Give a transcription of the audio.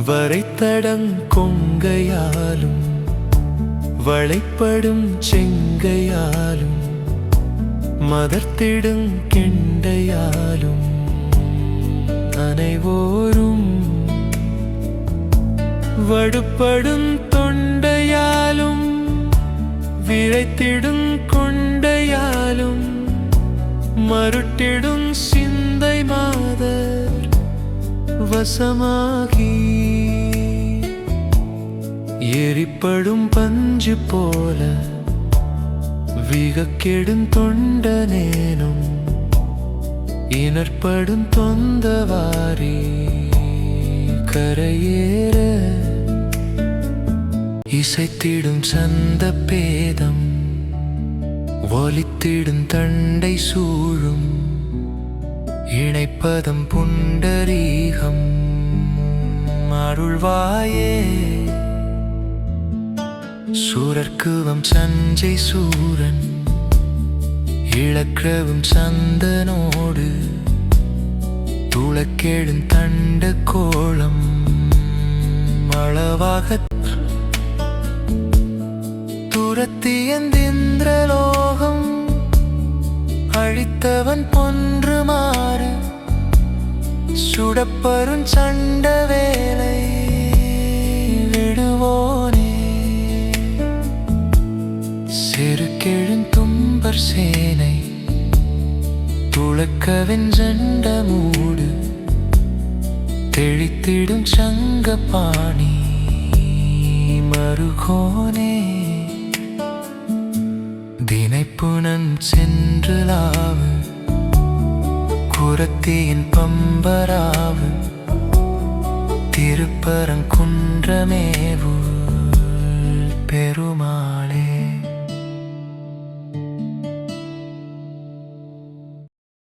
வரைத்தடங் கொங்கையாலும் வளைப்படும் செங்கையாலும் மதர்த்திடும் கெண்டையாலும் அனைவோரும் வடுப்படும் தொண்டையாலும் விழைத்திடும் கொண்டையாலும் மருட்டிடும் சிந்தை மாதர் வசமாகி எரிப்படும் பஞ்சு போல விகக்கெடும் தொண்டனேனும் இனற்படும் தொந்தவாரி கரையேற இசைத்திடும் சந்த பேதம் ஒலித்திடும் தண்டை சூழும் இணைப்பதம் புண்டரீகம் அருள்வாயே. சூரர்க்குவம் சஞ்சை சூரன் இழக்கிறவும் சந்தனோடு துளக்கெழும் தண்ட கோளம் அளவாக துரத்தியந்திந்திரலோகம் அழித்தவன் பொன்று மாறு சுடப்பரும் சண்டவே சேனை துளக்கவின் சண்ட மூடு தெளித்திடும் சங்கபாணி மறுகோனே தினைப்புணன் சென்று லாவு குரத்தியின் பம்பராவு திருப்பரங்குன்றமேவு பெருமாள்.